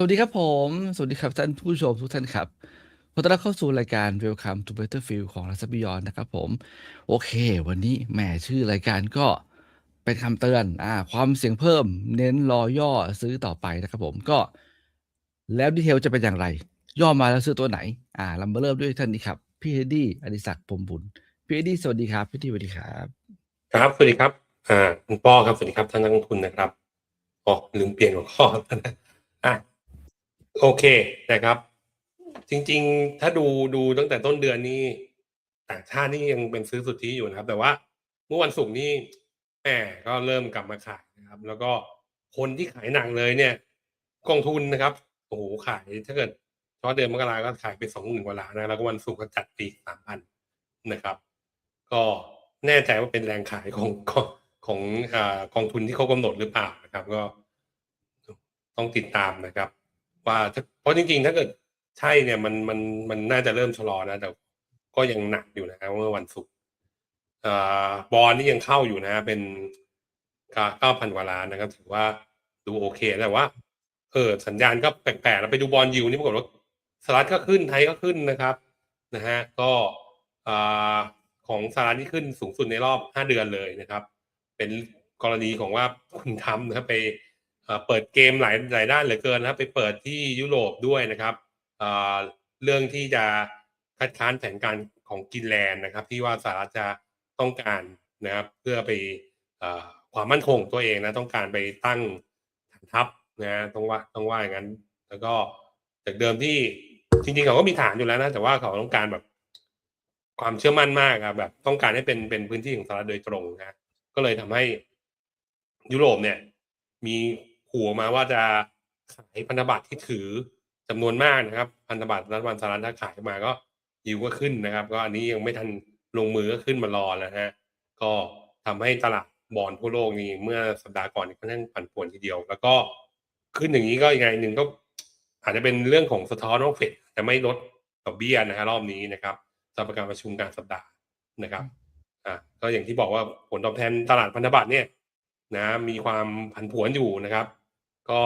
สวัสดีครับผม สวัสดีครับท่านผู้ชมทุกท่านครับ ขอต้อนรับเข้าสู่รายการ Welcome to Battlefield ของ Last Beyond นะครับผม โอเค วันนี้แหมชื่อรายการก็เป็นคำเตือนอ่าความเสี่ยงเพิ่ม เน้นรอย่อซื้อต่อไปนะครับผมก็ แล้วดีเทลจะเป็นอย่างไร ย่อมาแล้วซื้อตัวไหน อ่าเรามาเริ่มด้วยท่านนี้ครับ พี่เฮดดี้อดิศักดิ์พรมบุญ พี่เฮดดี้สวัสดีครับ พี่เฮดดี้สวัสดีครับ ครับสวัสดีครับ อ่าคุณป้อครับสวัสดีครับท่านนักลงทุนนะครับอ๋อลืมเปลี่ยนหัวข้อครับอะ โอเคนะครับ จริง ๆ ถ้าดูดูตั้งแต่ต้นเดือนนี่ต่างชาตินี่ยังเป็นซื้อสุทธิอยู่นะครับ แต่ว่าเมื่อวันศุกร์นี่แหมก็เริ่มกลับมาขายนะครับ แล้วก็คนที่ขายหนักเลยเนี่ย กองทุนนะครับโอ้โหขายถ้าเกิดเฉพาะเดือนมกราก็ขายไปสองหมื่นกว่าล้านนะแล้วก็วันศุกร์ก็จัดปีสามพันนะครับ ก็แน่ใจว่าเป็นแรงขายของของของอกองทุนที่เขากำหนดหรือเปล่านะครับ ก็ต้องติดตามนะครับ ว่าถ้าเพราะจริงๆ ถ้าเกิดใช่เนี่ยมันมันมันน่าจะเริ่มชะลอนะ แต่ก็ยังหนักอยู่นะเมื่อวันศุกร์บอลนี่ยังเข้าอยู่นะ เป็นเก้าพันกว่าล้านนะครับ ถือว่าดูโอเคแต่ว่าเออสัญญาณก็แปลกๆแล้วไปดูบอลยูนี่ปรากฏว่าสหรัฐก็ขึ้นไทยก็ขึ้นนะครับนะฮะก็อของสหรัฐนี่ขึ้นสูงสุดในรอบห้าเดือนเลยนะครับ เป็นกรณีของว่าคุณทำนะครับไป เปิดเกมหลายหลายด้านเหลือเกินนะครับไปเปิดที่ยุโรปด้วยนะครับเรื่องที่จะคัดค้านแผนการของกินแลนด์นะครับ ที่ว่าสหรัฐจะต้องการนะครับ เพื่อไปอความมั่นคงตัวเองนะต้องการไปตั้งฐานทัพนะต้องว่าต้องว่าอย่างนั้น แล้วก็จากเดิมที่จริงๆเขาก็มีฐานอยู่แล้วนะ แต่ว่าเขาต้องการแบบความเชื่อมั่นมากอะแบบต้องการให้เป็นเป็นพื้นที่ของสหรัฐโดยตรงนะก็เลยทำให้ยุโรปเนี่ย มี ขู่ออกมาว่าจะขายพันธบัตรที่ถือจำนวนมากนะครับ พันธบัตรรัฐบาลสหรัฐถ้าขายมาก็ยิวก็ขึ้นนะครับ ก็อันนี้ยังไม่ทันลงมือก็ขึ้นมารอแล้วฮะก็ทำให้ตลาดบอลทั่วโลกนี่เมื่อสัปดาห์ก่อนนี่ค่อนข้างผันผวนทีเดียว แล้วก็ขึ้นอย่างนี้ก็ยังไงหนึ่งก็อาจจะเป็นเรื่องของสะท้อนว่าเฟดจะไม่ลดดอกเบี้ยนะฮะรอบนี้นะครับสำหรับการประชุมกลารสัปดาห์นะครับอะก็อย่างที่บอกว่าผลตอบแทนตลาดพันธบัตรเนี่ยนะมีความผันผวนอยู่นะครับ ก็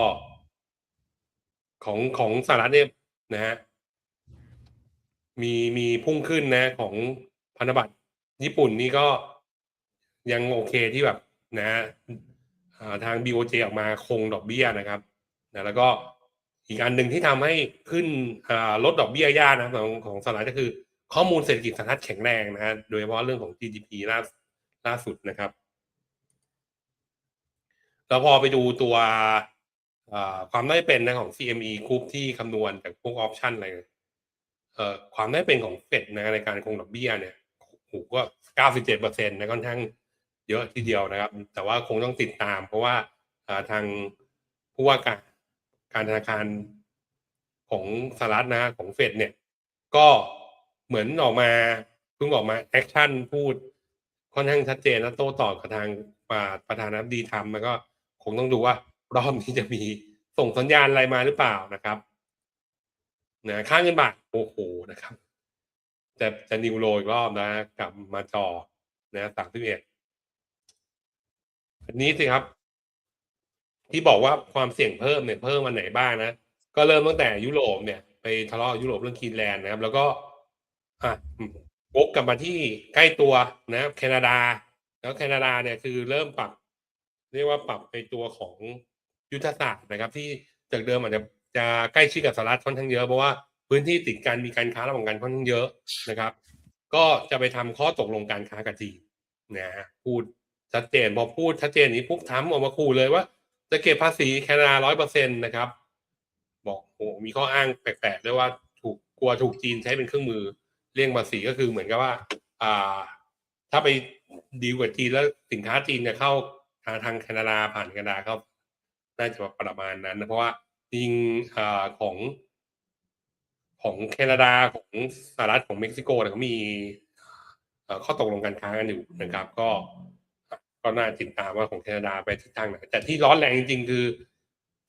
ของของสหรัฐเนี่ยนะฮะมีมีพุ่งขึ้นนะของพันธบัตรญี่ปุ่นนี่ก็ยังโอเคที่แบบนะอ่าทาง BOJ ออกมาคงดอกเบี้ยนะครับนะแล้วก็อีกอันหนึ่งที่ทำให้ขึ้นลดดอกเบี้ยยากนะของของสหรัฐก็คือ ข้อมูลเศรษฐกิจสหรัฐแข็งแรงนะฮะโดยเฉพาะเรื่องของ GDP ล่าล่าสุดนะครับ แล้วพอไปดูตัว ความได้เป็นนะของ CME Group ที่คำนวณจากพวกออปชันอะไรเอ่อความได้เป็นของเฟดนะในการคงดอกเบี้ยเนี่ยโหก็เก้าสิบเจ็ดเปอร์เซ็นต์นะค่อนข้างเยอะทีเดียวนะครับ แต่ว่าคงต้องติดตาม เพราะว่าทางผู้ว่าการการธนาคารของสหรัฐนะของเฟดเนี่ย ก็เหมือนออกมาเพิ่งออกมาแอคชั่นพูดค่อนข้างชัดเจนและโต้ตอบกับทางประธานาธิบดีทำแล้วก็คงต้องดูว่า รอบนี้จะมีส่งสัญญาณอะไรมาหรือเปล่านะครับนะค่าเงินบาทโอ้โหนะครับจะจะนิวโรอีกรอบนะกลับมาจอนะสามสิบเอ็ดอันนี้สิครับ ที่บอกว่าความเสี่ยงเพิ่มเนี่ยเพิ่มมาไหนบ้างนะก็เริ่มตั้งแต่ยุโรปเนี่ย ไปทะเลาะยุโรปเรื่องคีนแลนด์นะครับ แล้วก็อะวกกลับมาที่ใกล้ตัวนะแคนาดา แล้วแคนาดาเนี่ยคือเริ่มปรับ เรียกว่าปรับในตัวของ ยุทธศาสตร์นะครับ ที่จากเดิมอาจจะจะใกล้ชิดกับสหรัฐค่อนข้างเยอะเพราะว่าพื้นที่ติดกันมีการค้าระหว่างกันค่อนข้างเยอะนะครับ ก็จะไปทำข้อตกลงการค้ากับจีนนะพูดชัดเจนพอพูดชัดเจนนี้ปุ๊บทำออกมาขู่เลยว่า จะเก็บภาษีแคนาดาร้อยเปอร์เซ็นต์นะครับ บอกโอ้มีข้ออ้างแปลกๆด้วยว่าถูกกลัวถูกจีนใช้เป็นเครื่องมือเลี่ยงภาษีก็คือเหมือนกับว่า อ่า ถ้าไปดีลกับจีนแล้วสินค้าจีนเนี่ยเข้าทางทางแคนาดาผ่านแคนาดาเข้า น่าจะประมาณนั้นนะเพราะว่าจริงอของของแคนาดาของสหรัฐของเม็กซิโกเนี่ยเขามีข้อตกลงการค้ากันอยู่นะครับ ก็ก็น่าติดตามว่าของแคนาดาไปทิศทางไหนแต่ที่ร้อนแรงจริงๆคือ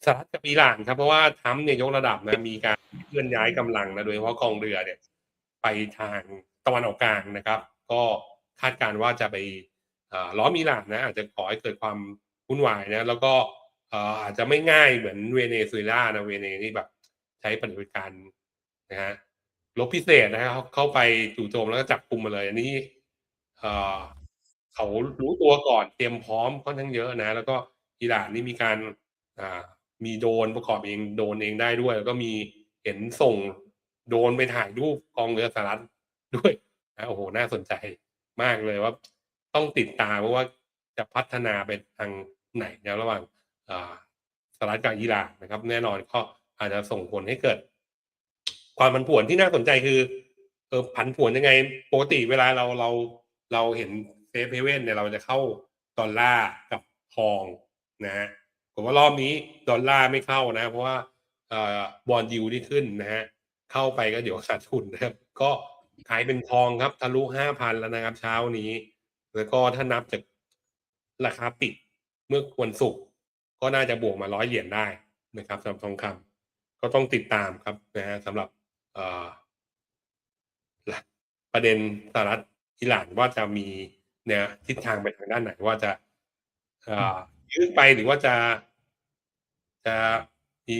สหรัฐกับอิหร่านครับเพราะว่าทรัมป์เนี่ยยกระดับนะมีการเคลื่อนย้ายกำลังนะโดยเฉพาะกองเรือเนี่ย ไปทางตะวันออกกลางนะครับ ก็คาดการว่าจะไปล้อมอิหร่านนะอาจจะขอให้เกิดความวุ่นวายนะแล้วก็ อ่ออาจจะไม่ง่ายเหมือนเวเนซุเอลานะเวเนนี่แบบ ใช้ปฏิบัติการนะฮะรบพิเศษนะครับเข้าไปจู่โจมแล้วก็จับกลุ่มมาเลย อันนี้เออเขารู้ตัวก่อนเตรียมพร้อมค่อนข้างเยอะนะ แล้วก็อิหร่านนี่มีการอ่ามีโดนประกอบเองโดนเองได้ด้วย แล้วก็มีเห็นส่งโดนไปถ่ายรูปกองเรือสหรัฐด้วยนะโอ้โหน่าสนใจมากเลยว่า ต้องติดตามเพราะว่าจะพัฒนาไปทางไหนนะระหว่าง สหรัฐกับอิหร่านนะครับ แน่นอนก็อาจจะส่งผลให้เกิด ความผันผวนที่น่าสนใจคือเออผันผวนยังไงปกติเวลาเราเราเราเห็นเซฟเฮเว่นเนี่ยเราจะเข้าดอลลาร์กับทองนะฮะผมว่ารอบนี้ดอลลาร์ไม่เข้านะ เพราะว่าบอลยูที่ขึ้นนะฮะเข้าไปก็เดี๋ยวขาดทุนนะครับ ก็ขายเป็นทองครับทะลุห้าพันแล้วนะครับ เช้านี้ แล้วก็ถ้านับจากราคาปิดเมื่อวันศุกร์ ก็น่าจะบวกมาร้อยเหรียญได้นะครับสำหรับทองคำก็ต้องติดตามครับนะฮะสำหรับเอ่อประเด็นสหรัฐอิหร่านว่าจะมีเนี่ยทิศทางไปทางด้านไหนว่าจะยืดไปหรือว่าจะจะมี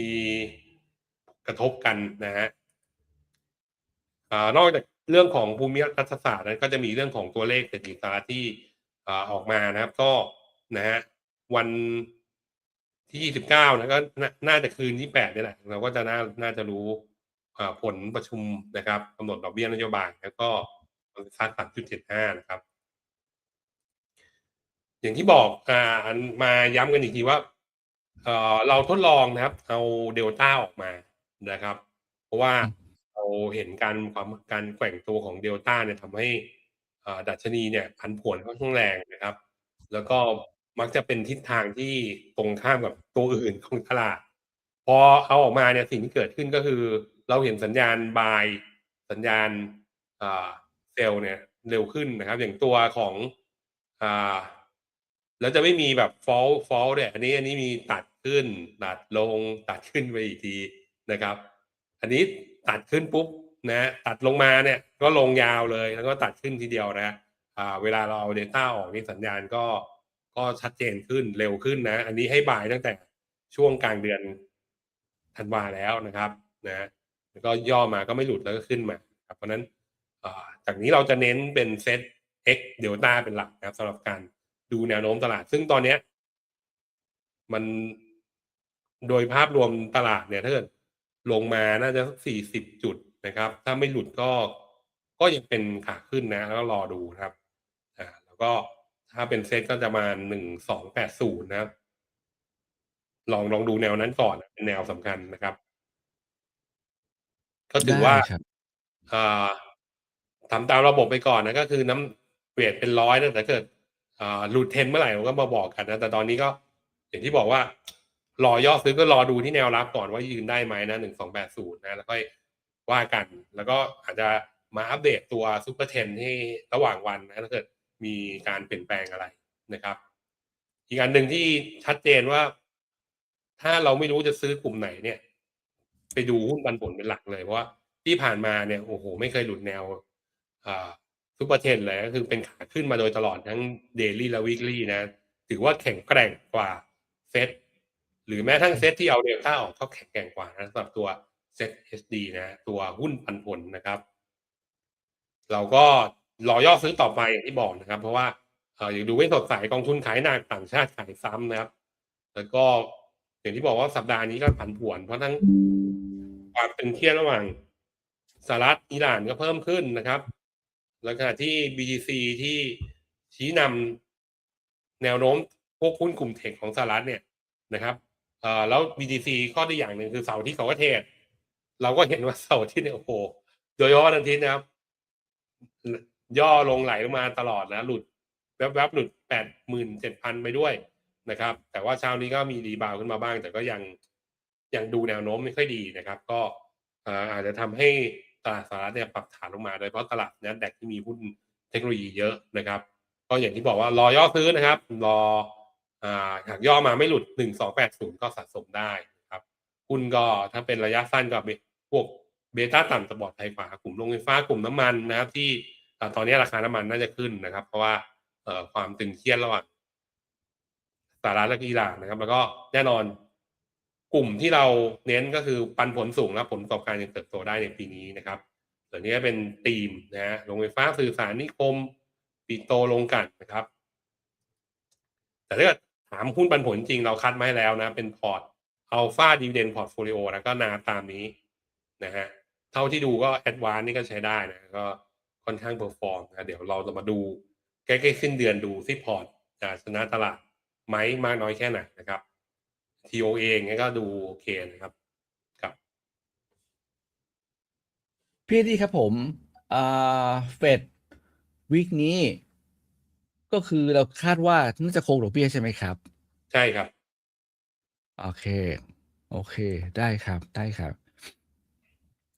กระทบกันนะฮะนอกจากเรื่องของภูมิรัฐศาสตร์นั้นก็จะมีเรื่องของตัวเลขเศรษฐกิจสหรัฐที่ออกมานะครับ ก็นะฮะวัน ที่29นะก็น่าจะคืนที่8นี่แหละเราก็จะน่าน่าจะรู้ผลประชุมนะครับกำหนดดอกเบี้ยนโยบายแล้วก็คาด3.75นะครับ อย่างที่บอกอ่ามาย้ำกันอีกทีว่าเออเราทดลองนะครับ เอาเดลต้าออกมานะครับ เพราะว่าเราเห็นการความการแกว่งตัวของเดลต้าเนี่ยทำให้ดัชนีเนี่ยพันผวนค่อนข้างแรงนะครับ แล้วก็ มักจะเป็นทิศทางที่ตรงข้ามกับตัวอื่นของตลาด พอเอาออกมาเนี่ยสิ่งที่เกิดขึ้นก็คือ เราเห็นสัญญาณบายสัญญาณเซลล์เนี่ยเร็วขึ้นนะครับ อย่างตัวของอ่าแล้วจะไม่มีแบบฟอลฟอลเนี่ยอันนี้อันนี้มีตัดขึ้น ตัดลงตัดขึ้นไปอีกทีนะครับ อันนี้ตัดขึ้นปุ๊บนะตัดลงมาเนี่ยก็ลงยาวเลยแล้วก็ตัดขึ้นทีเดียวนะอ่าเวลาเราเอา Data ออกนี่สัญญาณก็ ก็ชัดเจนขึ้นเร็วขึ้นนะ อันนี้ให้บ่ายตั้งแต่ช่วงกลางเดือนธันวาแล้วนะครับนะแล้วก็ย่อมาก็ไม่หลุดแล้วก็ขึ้นมาครับเพราะนั้นจากนี้เราจะเน้นเป็นเซต X เดลต้าเป็นหลักนะครับสำหรับการดูแนวโน้มตลาด ซึ่งตอนนี้มันโดยภาพรวมตลาดเนี่ยถ้าเกิดลงมาน่าจะสี่สิบจุดนะครับ ถ้าไม่หลุดก็ก็ยังเป็นขาขึ้นนะ แล้วก็รอดูครับอ่าแล้วก็ ถ้าเป็นเซตก็จะมาหนึ่งสองแปดศูนย์นะครับ ลองลองดูแนวนั้นก่อนเป็นแนวสำคัญนะครับ ก็ถือว่าอ่าทำตามระบบไปก่อนนะก็คือน้ำเวทเป็นร้อยนะแต่เกิดอ่าหลุดเทนเมื่อไหร่เราก็มาบอกกันนะ แต่ตอนนี้ก็อย่างที่บอกว่า รอย่อซื้อก็รอดูที่แนวรับก่อนว่ายืนได้ไหมนะหนึ่งสองแปดศูนย์นะแล้วค่อยว่ากัน แล้วก็อาจจะมาอัปเดตตัวซูเปอร์เทนที่ระหว่างวันนะถ้าเกิด มีการเปลี่ยนแปลงอะไรนะครับ อีกอันหนึ่งที่ชัดเจนว่า ถ้าเราไม่รู้จะซื้อกลุ่มไหนเนี่ย ไปดูหุ้นปันผลเป็นหลักเลยเพราะว่าที่ผ่านมาเนี่ยโอ้โห ไม่เคยหลุดแนวอ่าซูเปร์เทนเลยก็คือเป็นขาขึ้นมาโดยตลอดทั้งเดลี่และวีคลี่นะ ถือว่าแข็งแกร่งกว่าเซตหรือแม้ทั้งเซตที่เอาเดลต้าออกก็แข็งแกร่งกว่านะสำหรับตัวเซต HD นะ ตัวหุ้นปันผลนะครับ เราก็ รอย่อซื้อต่อไปอย่างที่บอกนะครับ เพราะว่าเอออย่างดูไม่สดใสกองทุนขายหนักต่างชาติขายซ้ำนะครับ แล้วก็อย่างที่บอกว่าสัปดาห์นี้ก็ผันผวน เพราะทั้งความเป็นเทียระหว่างสหรัฐอิหร่านก็เพิ่มขึ้นนะครับ แล้วขณะที่ BTC ที่ชี้นำแนวโน้มพวกหุ้นกลุ่มเทคของสหรัฐเนี่ยนะครับเอ่อแล้ว BTC ข้อดีอย่างหนึ่งคือเสาร์ที่เขาก็เทรดเราก็เห็นว่าเสาร์ที่เนี่ยโอ้โหโดยเฉพาะวันอาทิตย์นะครับ ย่อลงไหลลงมาตลอดนะหลุดแวบๆหลุดแปดหมื่นเจ็ดพันไปด้วยนะครับ แต่ว่าเช้านี้ก็มีรีบาวขึ้นมาบ้าง แต่ก็ยังยังดูแนวโน้มไม่ค่อยดีนะครับ ก็อาจจะทำให้ตลาดสหรัฐเนี่ยปรับฐานลงมาโดยเฉพาะตลาดนัดแดกที่มีหุ้นเทคโนโลยีเยอะนะครับ ก็อย่างที่บอกว่ารอย่อซื้อนะครับ รออหากย่อมาไม่หลุดหนึ่งสองแปดศูนย์ก็สะสมได้ครับหุ้นก็ถ้าเป็นระยะสั้นก็พวกเบต้าต่ำจะปลอดภัยกว่ากลุ่มโรงไฟฟ้ากลุ่มน้ำมันนะครับที่ ตอนนี้ราคาน้ำมันน่าจะขึ้นนะครับ เพราะว่าความตึงเครียดระหว่างสหรัฐและอิหร่านนะครับ แล้วก็แน่นอนกลุ่มที่เราเน้นก็คือปันผลสูงและผลประกอบการยังเติบโตได้ในปีนี้นะครับส่วนนี้เป็นธีมนะฮะโรงไฟฟ้าสื่อสารนิคมปิโตลงกันนะครับ แต่ถ้าเกิดถามหุ้นปันผลจริงเราคัดมาให้แล้วนะ เป็นพอร์ตอัลฟาดีเดนพอร์ตโฟลิโอแล้วก็นาตามนี้นะฮะเท่าที่ดูก็แอดวานนี่ก็ใช้ได้นะก็ ค่อนข้างเพอร์ฟอร์มนะเดี๋ยวเราจะมาดูใกล้ๆสิ้นเดือนดูซิพอร์ตจะชนะตลาดไหมมากน้อยแค่ไหนนะครับ TOA เองก็ดูโอเคนะครับครับพี่ดีครับผมอ่าเฟดวีคนี้ ก็คือเราคาดว่าน่าจะคงดอกเบี้ยใช่ไหมครับ ใช่ครับ โอเค โอเค ได้ครับ ได้ครับ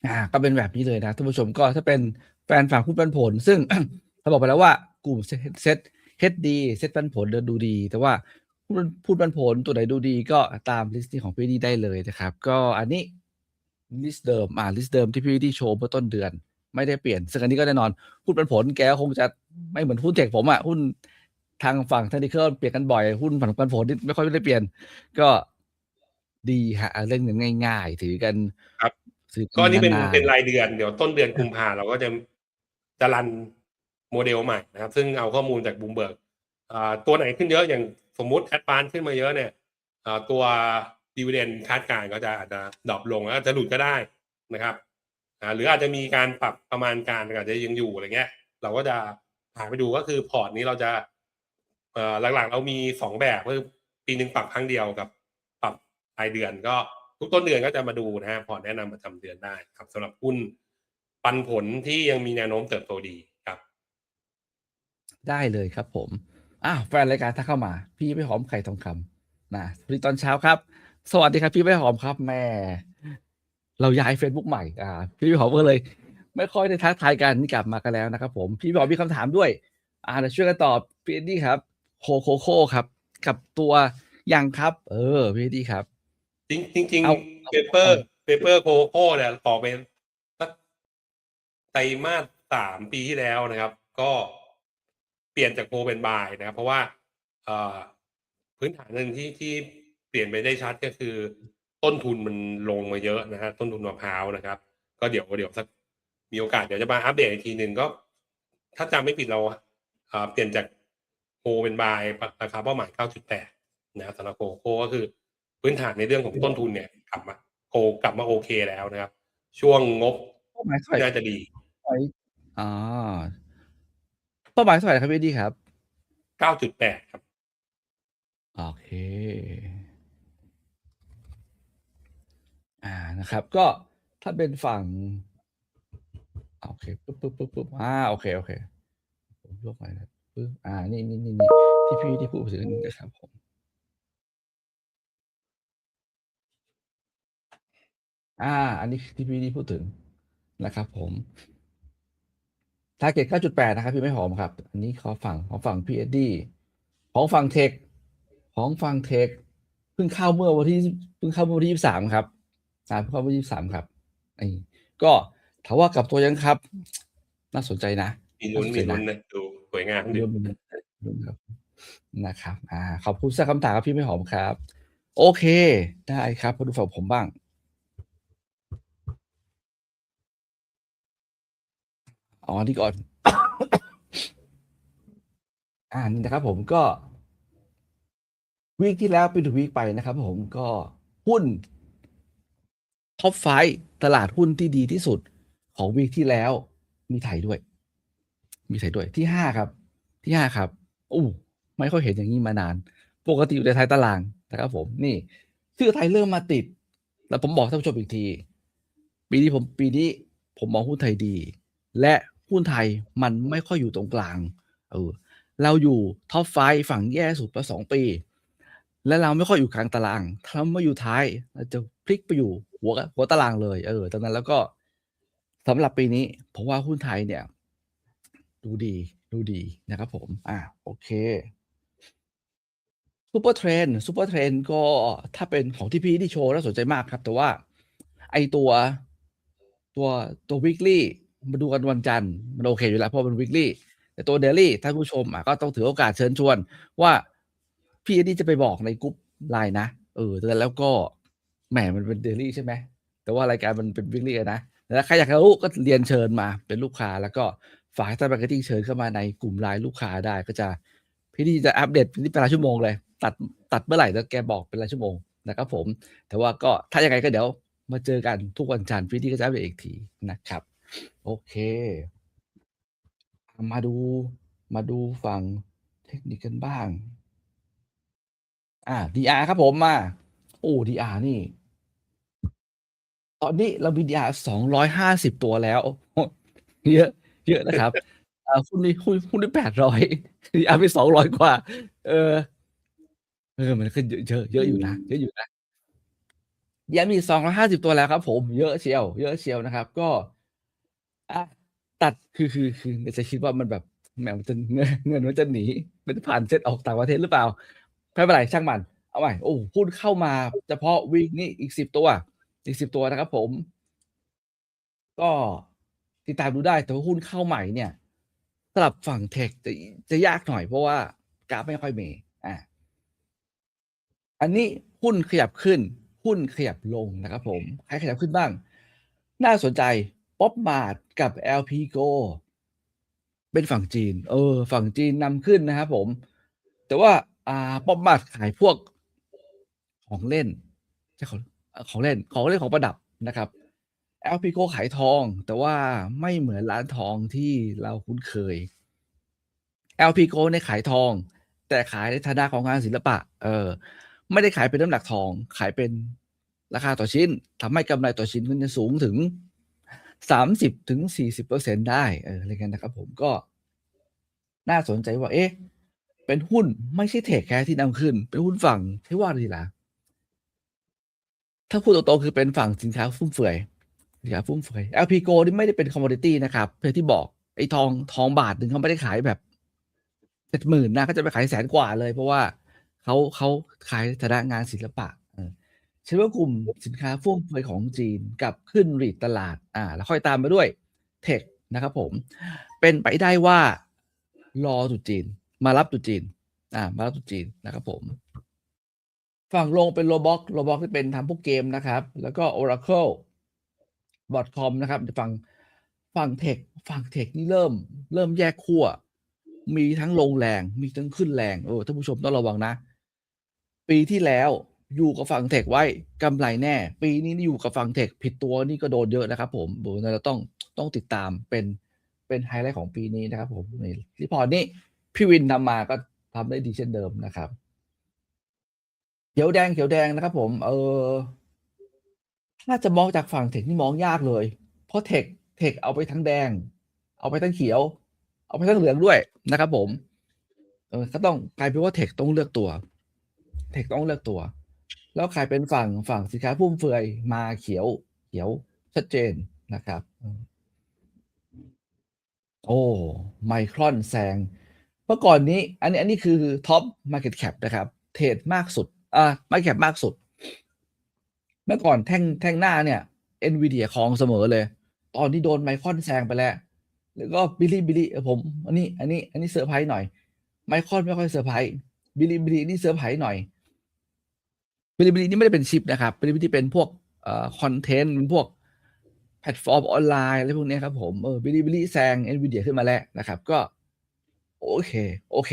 อ่า ก็เป็นแบบนี้เลยนะท่านผู้ชมก็ถ้าเป็น แฟนฝั่งหุ้นปันผล ซึ่งเราบอกไปแล้วว่ากลุ่มเซ็ตเซ็ตดีเซ็ตปันผลเดินดูดี แต่ว่าพูดพูดปันผลตัวไหนดูดีก็ตามลิสต์นี้ของพี่ดีได้เลยนะครับ ก็อันนี้ลิสต์เดิมอ่าลิสต์เดิมที่พี่ดีโชว์เมื่อต้นเดือน ไม่ได้เปลี่ยน ซึ่งอันนี้ก็แน่นอนหุ้นปันผลแกก็คงจะไม่เหมือนหุ้นเทคผมอะหุ้นทางฝั่งเทคนิคเปลี่ยนกันบ่อยหุ้นฝั่งปันผลนี่ไม่ค่อยได้เปลี่ยน ก็ดีฮะเล่นกันง่ายๆ ถือกันครับถือก็นี่เป็นาๆเป็นรายเดือนเดี๋ยวต้นเดือนกุมภาเราก็จะ จะรันโมเดลใหม่นะครับ ซึ่งเอาข้อมูลจากบูมเบิร์กตัวไหนขึ้นเยอะอย่างสมมุติแอดวานขึ้นมาเยอะเนี่ยตัวดีเวเดนคาดการณ์ก็จะอาจจะดรอปลงแล้วจะหลุดก็ได้นะครับหรืออาจจะมีการปรับประมาณการอาจจะยังอยู่อะไรเงี้ย เราก็จะหาไปดูก็คือพอร์ตนี้เราจะหลักๆเรามีสองแบบก็คือปีหนึ่งปรับครั้งเดียวกับ ปรับรายเดือนก็ทุกต้นเดือนก็จะมาดูนะฮะพอร์ตแนะนำประจำเดือนได้ครับสำหรับหุ้น ปันผลที่ยังมีแนวโน้มเติบโตดีครับ ได้เลยครับผมอ้าวแฟนรายการถ้าเข้ามา พี่ไม่หอมไข่ทองคำนะพอดีตอนเช้าครับ สวัสดีครับ พี่ไม่หอมครับแม่ เราย้าย Facebook ใหม่อ่าพี่ไม่หอมก็เลย ไม่ค่อยได้ทักทายกันนี่กลับมากันแล้วนะครับผมพี่ไม่หอมมีคำถามด้วย อ่าเดี๋ยวช่วยกันตอบพี่เอ็ดดี้ครับโคโคโคครับ กับตัวยังครับ เออพี่เอ็ดดี้ครับ จริงจริงเอาเปเปอร์เปเปอร์โคโค่เนี่ยต่อเป็นสัก ไตรมาสสามปีที่แล้วนะครับ ก็เปลี่ยนจากโคเป็นบายนะครับ เพราะว่าเอ่อพื้นฐานหนึ่งที่ที่เปลี่ยนไปได้ชัดก็คือ ต้นทุนมันลงมาเยอะนะฮะต้นทุนมะพร้าวนะครับ ก็เดี๋ยวเดี๋ยวสักมีโอกาสเดี๋ยวจะมาอัปเดตอีกทีหนึ่งก็ ถ้าจำไม่ผิดเราเอ่อเปลี่ยนจากโคเป็นบายราคาเป้าหมาย 9.8 นะครับสำหรับโคโค่ก็คือพื้นฐานในเรื่องของต้นทุนเนี่ยกลับมาโคกลับมาโอเคแล้วนะครับ ช่วงงบเป้าหมายเท่าไหร่น่าจะดีอ๋อ เป้าหมายเท่าไหร่ครับพี่เอ็ดดี้ครับ 9.8 ครับ โอเค อ่านะครับ ก็ถ้าเป็นฝั่งโอเคปุ๊บปุ๊บปุ๊บปุ๊บอ่าโอเคโอเคผมยกไปนะปุ๊บอ่านี่นี่นี่นี่ที่พี่ที่พูดถึงนะครับผมอ่า อันนี้ที่พี่ที่พูดถึงนะครับผม ทาร์เก็ต9.8 นะครับ พี่ไม่หอมครับ อันนี้ขอฝั่งของฝั่งพี่เอ็ดดี้ของฝั่งเทคของฝั่งเทคเพิ่งเข้าเมื่อวันที่เพิ่งเข้าเมื่อวันที่ 23 ครับอ่าเพิ่งเข้าเมื่อวันที่23 ครับนี่ก็ถามว่ากลับตัวยังครับ น่าสนใจนะมีลุ้นมีลุ้นนะดูสวยงามดีเรื่องมันครับนะครับ อ่าขอบคุณสำหรับคำถามครับพี่ไม่หอมครับ โอเค ได้ครับมาดูฝั่งผมบ้าง อ๋อนี่ก่อน อ่านี่นะครับผมก็วีคที่แล้วเป็นถึงวีคไปนะครับผมก็หุ้นท็อปไฟตลาดหุ้นที่ดีที่สุดของวีคที่แล้ว มีไทยด้วย มีไทยด้วยที่ห้าครับ ที่ห้าครับอู้ไม่ค่อยเห็นอย่างนี้มานาน ปกติอยู่ในไทยตารางนะครับผมนี่ ชื่อไทยเริ่มมาติด แล้วผมบอกท่านผู้ชมอีกที ปีนี้ผมปีนี้ผมมองหุ้นไทยดี และ หุ้นไทยมันไม่ค่อยอยู่ตรงกลาง เออ เราอยู่ท็อปไฟฝั่งแย่สุดมาสองปี และเราไม่ค่อยอยู่กลางตาราง ถ้าเรามาอยู่ท้ายเราจะพลิกไปอยู่หัวหัวตารางเลย เออ ตอนนั้นแล้วก็สำหรับปีนี้ผมว่าหุ้นไทยเนี่ย ดูดีดูดีนะครับผม อ่าโอเคซูเปอร์เทรนซูเปอร์เทรนก็ถ้าเป็นของที่พี่ที่โชว์น่าสนใจมากครับ แต่ว่าไอตัวตัวตัว weekly มาดูกันวันจันทร์มันโอเคอยู่แล้วเพราะมัน weekly แต่ตัว daily ท่านผู้ชมอะก็ต้องถือโอกาสเชิญชวน ว่าพี่เอ็ดดี้จะไปบอกในกรุ๊ปไลน์นะเออแต่แล้วก็แหมมันเป็นเดลี่ใช่ไหมแต่ว่ารายการมันเป็นวิกฤตนะแล้วใครอยากรู้ก็เรียนเชิญมาเป็นลูกค้า แล้วก็ฝากท่านมาร์เก็ตติ้งเชิญเข้ามาในกลุ่มไลน์ลูกค้าได้ก็จะพี่ดีจะอัปเดตนี่เป็นรายชั่วโมงเลย ตัดตัดเมื่อไหร่แล้วแกบอกเป็นรายชั่วโมงนะครับผม แต่ว่าก็ถ้าอยังไงก็เดี๋ยวมาเจอกันทุกวันจันทร์พี่ดีก็จะอัปเดตอีกทีนะครับ โอเค มาดูมาดูฝั่งเทคนิคกันบ้าง อ่า DR ครับผมมา โอ้ DR นี่ ตอนนี้เรามี DR 250ตัวแล้ว เยอะ เยอะนะครับหุ้นนี้หุ้นหุ้นนี้800 DR ไป200กว่า เออ เออ มันขึ้นเยอะเยอะเยอะอยู่นะ เยอะอยู่นะ DR มี250ตัวแล้วครับผม เยอะเชียว เยอะเชียวนะครับ ก็ อะตัดคือคือคือจะคิดว่ามันแบบแหมมันจะเงินเงินมันจะหนีมันจะผ่านเส้นออกต่างประเทศหรือเปล่าไม่เป็นไรช่างมัน เอาใหม่โอ้หุ้นเข้ามาเฉพาะวีกนี้อีก10ตัว อีก10ตัวนะครับผม ก็ติดตามดูได้แต่ว่าหุ้นเข้าใหม่เนี่ยสำหรับฝั่งเทคจะจะยากหน่อยเพราะว่ากราฟไม่ค่อยมีอ่าอันนี้หุ้นขยับขึ้น หุ้นขยับลงนะครับผม ใครขยับขึ้นบ้าง น่าสนใจ ป๊อปมาร์ทกับ LP Go เป็นฝั่งจีน เออ ฝั่งจีนนำขึ้นนะครับผม แต่ว่า อ่าป๊อปมาร์ทขายพวกของเล่นใช่ของเอ่อของเล่นของเล่นของประดับนะครับ LP Go ขายทอง แต่ว่าไม่เหมือนร้านทองที่เราคุ้นเคย LP Go เนี่ยขายทอง แต่ขายในฐานะของงานศิลปะ เออ ไม่ได้ขายเป็นน้ำหนักทอง ขายเป็นราคาต่อชิ้นทำให้กำไรต่อชิ้นมันจะสูงถึง 30ถึง40%ได้เอออะไรกันนะครับผมก็น่าสนใจว่า เอ๊ะ เป็นหุ้นไม่ใช่เทคแค่ที่นำขึ้น เป็นหุ้นฝั่งที่ว่าดีล่ะถ้าพูดตรงๆคือเป็นฝั่งสินค้าฟุ่มเฟือยสินค้าฟุ่มเฟือย LP Go นี่ไม่ได้เป็นคอมม o ดิตี้นะครับเพื่อที่บอกไอ้ทองทองบาทหนึ่งเขาไม่ได้ขายแบบเจ็ดหมื่นนะเขาจะไปขายแสนกว่าเลย เพราะว่าเขาเขาขายฐานะงานศิลปะ ฉันว่ากลุ่มสินค้าฟุ่มเฟือยของจีนกับขึ้นรีดตลาด อ่า แล้วค่อยตามมาด้วยเทคนะครับผม เป็นไปได้ว่ารอตุจีน มารับตุจีน อ่า มารับตุจีนนะครับผม ฝั่งลงเป็นโลบ็อกโลบ็อกที่เป็นทำพวกเกมนะครับ แล้วก็ Oracle .com นะครับฝั่งฝั่งเทคฝั่งเทคนี่เริ่ม เริ่มแยกขั้วมีทั้งลงแรง มีทั้งขึ้นแรงโอ้ท่านผู้ชมต้องระวังนะ ปีที่แล้ว อยู่กับฝั่งเทคไว้กำไรแน่ ปีนี้นี่อยู่กับฝั่งเทคผิดตัวนี่ก็โดนเยอะนะครับผมบนเราต้องต้องติดตามเป็นเป็นไฮไลท์ของปีนี้นะครับผมในรีพอร์ตนี้พี่วินนำมาก็ทำได้ดีเช่นเดิมนะครับ เขียวแดงเขียวแดงนะครับผม เออถ้าจะมองจากฝั่งเทคนี่มองยากเลย เพราะเทคเทคเอาไปทั้งแดง เอาไปทั้งเขียว เอาไปทั้งเหลืองด้วยนะครับผม เออก็ต้องกลายเป็นว่าเทคต้องเลือกตัว เทคต้องเลือกตัว แล้วใครเป็นฝั่งฝั่งสินค้าพุ่มเฟือยมาเขียวเขียวชัดเจนนะครับ โอ้ไมครอนแซงเมื่อก่อนนี้ อันนี้อันนี้คือท็อป Market Cap นะครับ เทรดมากสุดอ่า Market Cap มากสุด เมื่อก่อนแท่งแท่งหน้าเนี่ย NVIDIA ครองเสมอเลย ตอนนี้โดนไมครอนแซงไปแล้ว แล้วก็บิลลี่บิลลี่ผมอันนี้อันนี้อันนี้เซอร์ไพรส์หน่อยไมครอนไม่ค่อยเซอร์ไพรส์บิลลี่บิลลี่นี่เซอร์ไพรส์หน่อย บิลลี่บิลลี่นี่ไม่ได้เป็นชิปนะครับบิลลี่บิลลี่เป็นพวกเอ่อคอนเทนต์เป็นพวกแพลตฟอร์มออนไลน์อะไรพวกนี้ครับผมเออบิลลี่บิลลี่แซง NVIDIA ขึ้นมาแล้วนะครับ ก็ โอเค โอเค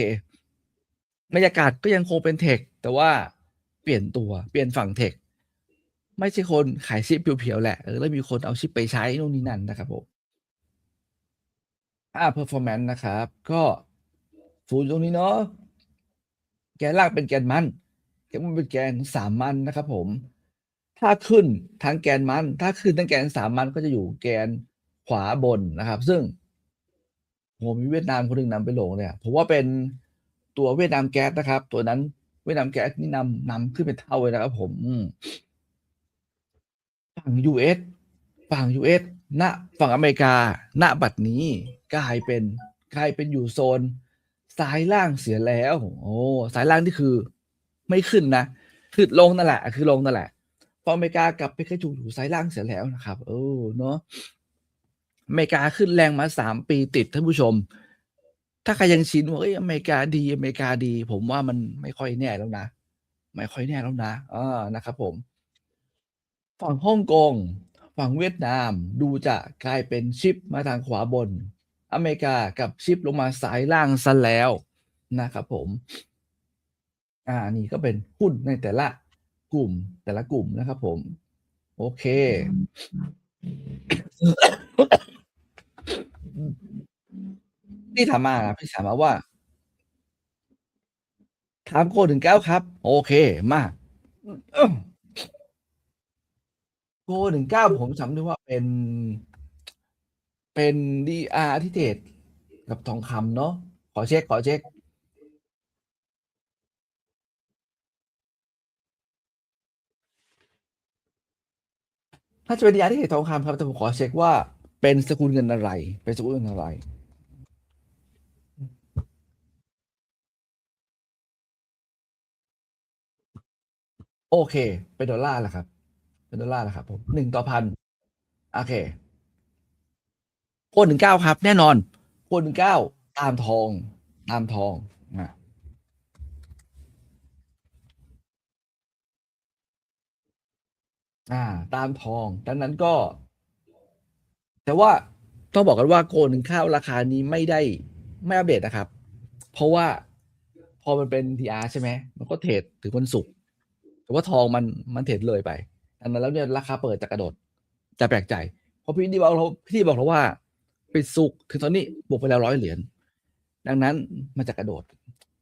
บรรยากาศก็ยังคงเป็นเทคแต่ว่าเปลี่ยนตัวเปลี่ยนฝั่งเทคไม่ใช่คนขายชิปเพียวๆแหละเออแล้วมีคนเอาชิปไปใช้นู่นนี่นั่นนะครับผมอ่า performance นะครับ ก็ศูนย์ตรงนี้เนาะแกนล่างเป็นแกนมัน แกนมันเป็นแกนสามมันนะครับ ผม ถ้าขึ้นทั้งแกนมัน ถ้าขึ้นทั้งแกนสามมันก็จะอยู่แกนขวาบนนะครับ ซึ่งผมมีเวียดนามคนหนึ่งนำไปลงเนี่ยผมว่าเป็นตัวเวียดนามแก๊สนะครับ ตัวนั้นเวียดนามแก๊สนี่นำนำขึ้นเป็นเท่าเลยนะครับผมอืมฝั่ง US ฝั่ง US ณฝั่งอเมริกา ณบัดนี้กลายเป็นกลายเป็นอยู่โซนซ้ายล่างเสียแล้ว โอ้ซ้ายล่างนี่คือ ไม่ขึ้นนะคือลงนั่นแหละ คือลงนั่นแหละพออเมริกากลับไปกระจุกอยู่ซ้ายล่างเสียแล้วนะครับเออเนาะอเมริกาขึ้นแรงมาสามปีติดท่านผู้ชม ถ้าใครยังชินว่าเฮ้ยอเมริกาดีอเมริกาดี ผมว่ามันไม่ค่อยแน่แล้วนะ ไม่ค่อยแน่แล้วนะอ่านะครับผม ฝั่งฮ่องกงฝั่งเวียดนามดูจะกลายเป็นชิปมาทางขวาบน อเมริกากับชิปลงมาซ้ายล่างเสียแล้วนะครับผม อ่านี่ก็เป็นหุ้นในแต่ละกลุ่มแต่ละกลุ่มนะครับผม โอเค พี่ถามมาพี่ถามมาว่า ถามโกถึง9ครับ โอเคมาโกถึง9ผมจำได้ว่าเป็นเป็น DR ที่เทรดกับทองคำเนาะขอเช็กขอเช็ก ถ้าจะเป็น DR ที่เทรดทองคำครับแต่ผมขอเช็กว่าเป็นสกุลเงินอะไร เป็นสกุลเงินอะไร?โอเค เป็นดอลลาร์แหละครับ เป็นดอลลาร์แหละครับผม1ต่อ1,000โอเคโกถึง9ครับ แน่นอนโกถึง9ตามทอง ตามทอง อาอาตามทองดังนั้นก็ แต่ว่าต้องบอกกันว่าโกถึง9ราคานี้ไม่ได้ไม่อัปเดตนะครับ เพราะว่าพอมันเป็น DR ใช่ไหม มันก็เทรดถึงวันศุกร์แต่ว่าทองมันมันเทรดเลยไปดังนั้นแล้วเนี่ยราคาเปิดจะกระโดด จะแปลกใจ เพราะพี่นี่บอกเราพี่บอกเราว่าปิดศุกร์ถึงตอนนี้บวกไปแล้ว100เหรียญดังนั้นมันจะกระโดด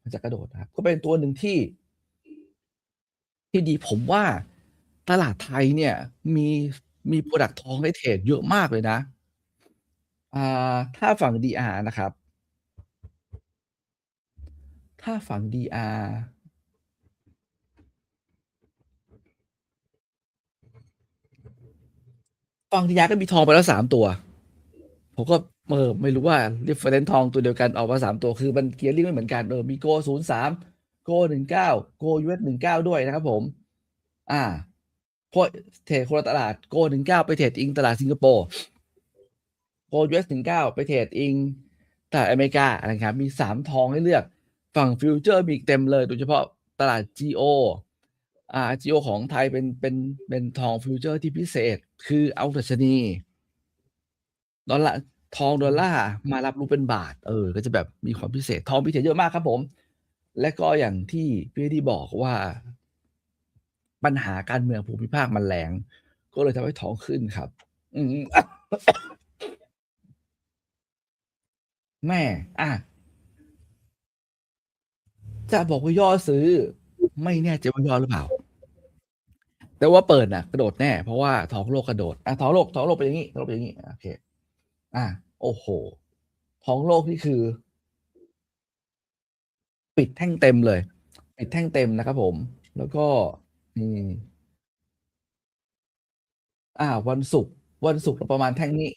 มันจะกระโดดครับ ก็เป็นตัวหนึ่งที่ ที่ดีผมว่า ตลาดไทยเนี่ยมีมีพรอดักทองให้เทรดเยอะมากเลยนะ อ่า ถ้าฝั่ง DR นะครับ ถ้าฝั่ง DR ฝั่ง DR ก็มีทองไปแล้ว3ตัว ผมก็เออไม่รู้ว่า reference ทองตัวเดียวกันออกมา3ตัวคือมัน gearing ไม่เหมือนกันเออมี Gold 03 Gold 19 Gold US 19ด้วยนะครับผม อ่า เพราะเทรดคนละตลาด Gold 19ไปเทรดอิงตลาดสิงคโปร์ Gold US 19ไปเทรดอิงตลาดอเมริกานะครับมี3ทองให้เลือกฝั่งฟิวเจอร์มีอีกเต็มเลย โดยเฉพาะตลาด GO อ่า GO ของไทยเป็นเป็นเป็นทองฟิวเจอร์ที่พิเศษ คือเอาดัชนีดอลลาร์ทองดอลลาร์มารับรู้เป็นบาท เออ ก็จะแบบมีความพิเศษ ทองพิเศษเยอะมากครับผม และก็อย่างที่พี่ที่บอกว่า ปัญหาการเมืองภูมิภาคมันแรง ก็เลยทำให้ท้องขึ้นครับ อืมแม่อาจะบอกว่าย่อซื้อ ไม่แน่ใจว่าย่อหรือเปล่า แต่ว่าเปิดน่ะ กระโดดแน่ เพราะว่าท้องโลกกระโดดอาทองโลกท้องโลกเป็นอย่างงี้ทองโลกเป็นอย่างงี้โอเคอาโอ้โฮทองโลกนี่คือ ปิดแท่งเต็มเลย ปิดแท่งเต็มนะครับผม แล้วก็ อืม อ่า วันศุกร์วันศุกร์ประมาณแท่งนี้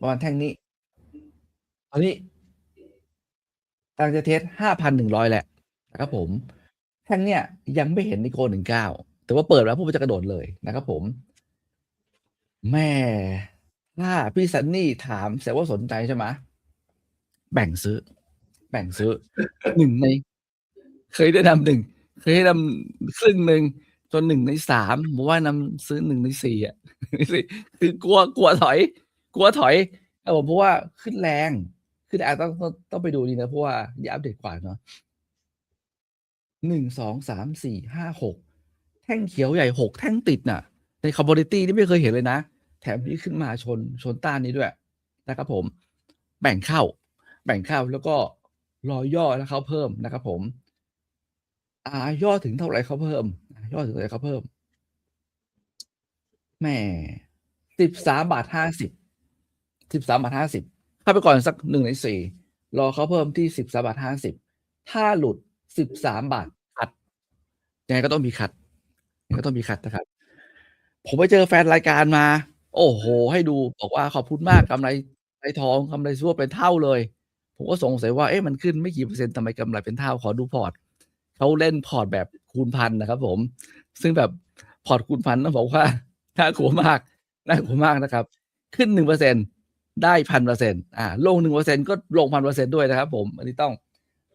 ประมาณแท่งนี้ ตอนนี้กำลังจะเทสต์5,100แหล้วนะครับผม แท่งเนี้ยยังไม่เห็นในโกถึง9แต่ว่าเปิดแล้วปุ๊บมันจะกระโดดเลยนะครับผม แม่ถ้าพี่ซันนี่ถามแสดงว่าสนใจใช่ไหม?แบ่งซื้อ แบ่งซื้อ1ใน เคยแนะนำ1เคยแนะนำครึ่งหนึ่ง จน1ใน3ผมว่านำซื้อ1ใน4อะคือกลัวกลัวถอย กลัวถอยครับผมเพราะว่าขึ้นแรงขึ้นอาต้องต้องต้องไปดูดีนะเพราะว่านี่อัปเดตกว่าเนาะ1 2 3 4 5 6แท่งเขียวใหญ่6แท่งติดน่ะ ใน commodity นี่ไม่เคยเห็นเลยนะ แถมนี่ขึ้นมาชนชนต้านนี้ด้วยนะครับผม แบ่งเข้า แบ่งเข้าแล้วก็รอย่อแล้วเขาเพิ่มนะครับผม อ่าย่อถึงเท่าไหร่เขาเพิ่ม ยอถึงเท่าไรเข้าเพิ่มแหม13.50 13.50เข้าไปก่อนสัก1ใน4รอเขาเพิ่มที่13.50ถ้าหลุด13บสามบาทคัตยังไงก็ต้องมีคัตยังไงก็ต้องมีคัตนะครับ ผมไปเจอแฟนรายการมา โอ้โฮให้ดูบอกว่าขอบคุณมากกำไรไรทองกำไรซื้อว่าเป็นเท่าเลย ผมก็สงสัยว่าเอ๊ะมันขึ้นไม่กี่เปอร์เซ็นต์ทำไมกำไรเป็นเท่าขอดูพอร์ตเขาเล่นพอร์ตแบบ คูณพันนะครับ ผม ซึ่งแบบพอร์ตคูณพันต้องบอกว่าน่ากลัวมากน่ากลัวมากนะครับ ขึ้น1%ได้พันเปอร์เซ็นต์อ่าลงหนึ่งเปอร์เซ็นก็ลงพันเปอร์เซ็นด้วยนะครับ ผม อันนี้ต้อง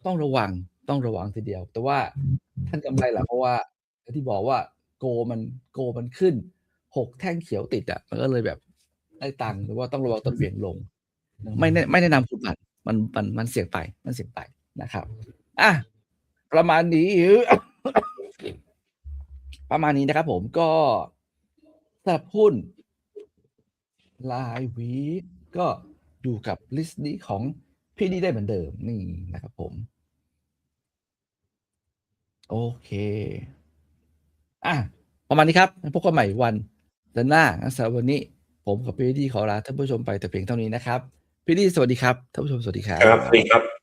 ต้องระวังต้องระวังทีเดียว แต่ว่าท่านกำไรหละเพราะว่าที่บอกว่าโกมันโกมันขึ้นหกแท่งเขียวติดอะมันก็เลยแบบได้ตังค์หรือว่าต้องระวังต้นเหวี่ยงลง ไม่ไม่แนะนำคุณบัตรมันมันมันเสี่ยงไปมันเสี่ยงไปนะครับ อะประมาณนี้ ประมาณนี้นะครับผมก็สำหรับหุ้นรายวีก็อยู่กับลิสต์นี้ของพี่ดีได้เหมือนเดิมนี่นะครับผม โอเค อะ ประมาณนี้ครับ พบกันใหม่วันจันทร์หน้าสำหรับวันนี้ ผมกับพี่ดีขอลาท่านผู้ชมไปแต่เพียงเท่านี้นะครับ พี่ดีสวัสดีครับท่านผู้ชมสวัสดีครับ ครับสวัสดีครับ